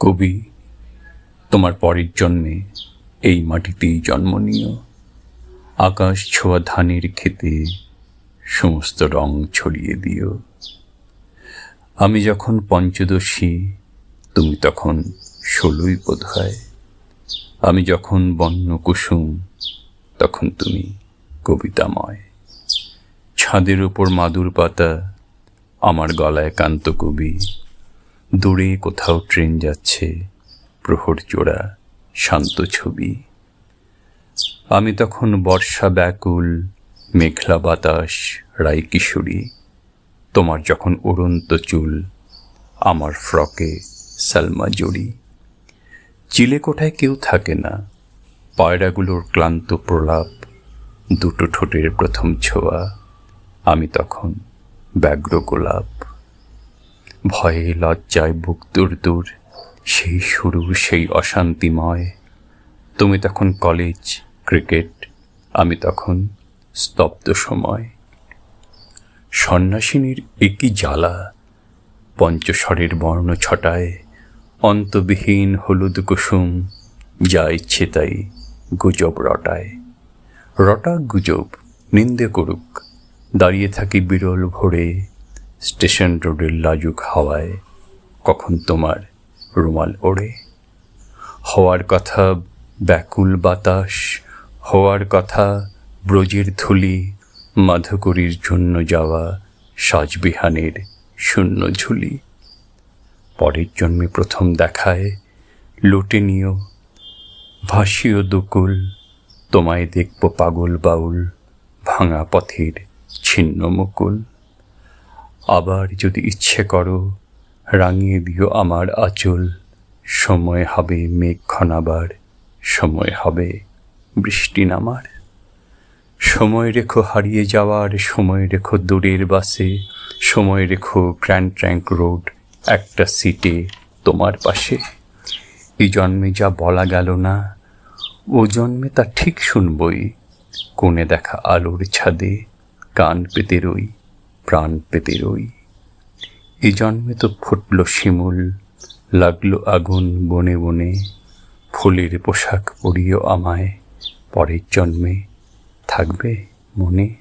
কবি, তোমার পরের জন্মে এই মাটিতেই জন্ম নিও। আকাশ ছোঁয়া ধানের খেতে সমস্ত রং ছড়িয়ে দিও। আমি যখন পঞ্চদশী, তুমি তখন ষোলোই বোধ হয়। আমি যখন বন্য কুসুম তখন তুমি কবিতাময়। ছাদের ওপর মাদুর পাতা, আমার গলায় কান্ত কবি। দূরে কোথাও ট্রেন যাচ্ছে, প্রহর জোড়া, শান্ত ছবি। আমি তখন বর্ষা ব্যাকুল, মেঘলা বাতাস রাই কিশোরী তোমার যখন উড়ন্ত চুল, আমার ফ্রকে সালমা জড়ি। চিলে কোঠায় কেউ থাকে না, পায়রাগুলোর ক্লান্ত প্রলাপ, দুটো ঠোঁটের প্রথম ছোঁয়া। আমি তখন ব্যগ্র গোলাপ। ভয়ে লজ্জায় বুক দূর দূর, সেই শুরু, সেই অশান্তিময়। তুমি তখন কলেজ ক্রিকেট আমি তখন স্তব্ধ সময়। সন্ন্যাসিনীর একই জ্বালা, পঞ্চস্বরের বর্ণ ছটায়, অন্তবিহীন হলুদ কুসুম, যা ইচ্ছে তাই গুজব রটায়। রটা গুজব, নিন্দে করুক, দাঁড়িয়ে থাকি বিরল ভোরে স্টেশন রোডের লাজুক হাওয়ায় কখন তোমার রুমাল ওড়ে? হওয়ার কথা ব্যাকুল বাতাস, হওয়ার কথা ব্রজের ধুলি, মাধুকরীর জন্য যাওয়া সাজবিহানের শূন্য ঝুলি। পরের জন্মে প্রথম দেখায় লোটে নিও দুকুল, তোমায় দেখব পাগল বাউল, ভাঙা পথের ছিন্ন মুকুল। আবার যদি ইচ্ছে করো, রাঙিয়ে দিও আমার আঁচল। সময় হবে মেঘ ঘনাবার সময় হবে বৃষ্টি নামার। সময় রেখো হারিয়ে যাওয়ার, সময় রেখো দূরের বাসে। সময় রেখো গ্র্যান্ড ট্র্যাঙ্ক রোড, একটা সিটে তোমার পাশে। এই জন্মে যা বলা গেল না, ও জন্মে তা ঠিক শুনবই। কোণে দেখা আলোর ছাদে, কান পেতে রই। প্রাণ পেতে রই। এই জন্মে তো ফুটল শিমুল, লাগল আগুন বনে বনে, ফুলের পোশাক পরিও আমায়, পরের জন্মে থাকবে মনে।